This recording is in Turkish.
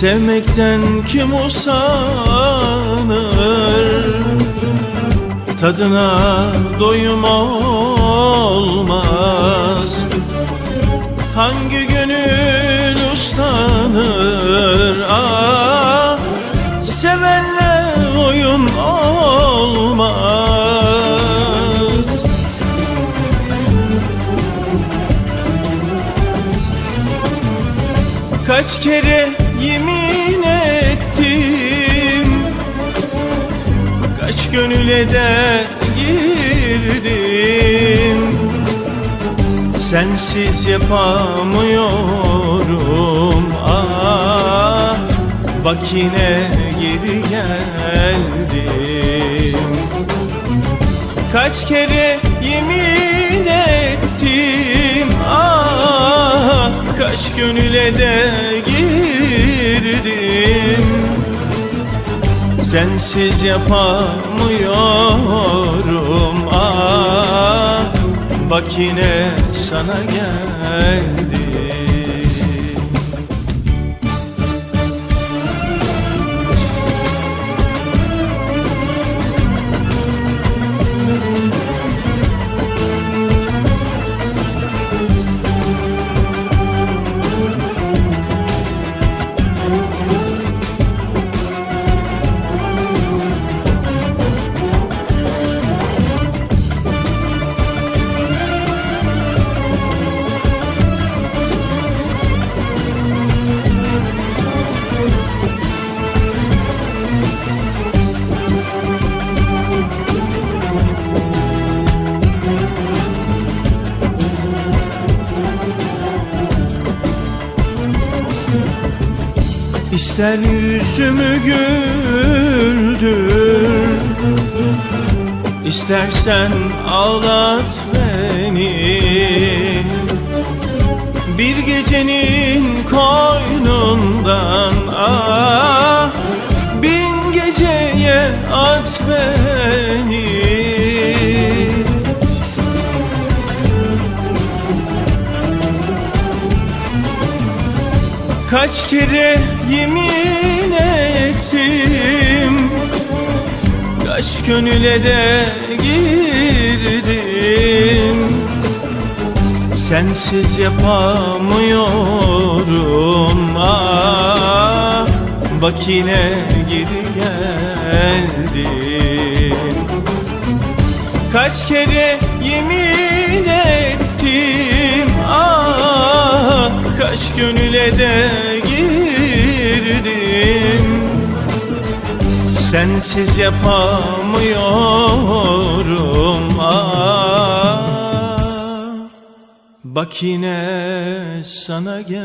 Sevmekten kim usanır? Tadına doyum olmaz. Hangi gönül uslanır ah, Sevenle oyun olmaz. Kaç kere yemin ettim. Kaç gönüle de girdim. Sensiz yapamıyorum. Ah Bak yine geri geldim. Kaç kere yemin ettim. Ah Kaç gönüle de girdim Sensiz yapamıyorum. Ah Bak yine sana geldim İster yüzümü güldür. İstersen ağlat beni. Bir gecenin koynundan ah Bin geceye at beni Kaç kere yemin ettim. Kaç gönüle de girdim. Sensiz yapamıyorum. Ah Bak yine geri geldim. Kaç kere yemin ettim gönüle de girdim Sensiz yapamıyorum ah. Bak yine sana geldim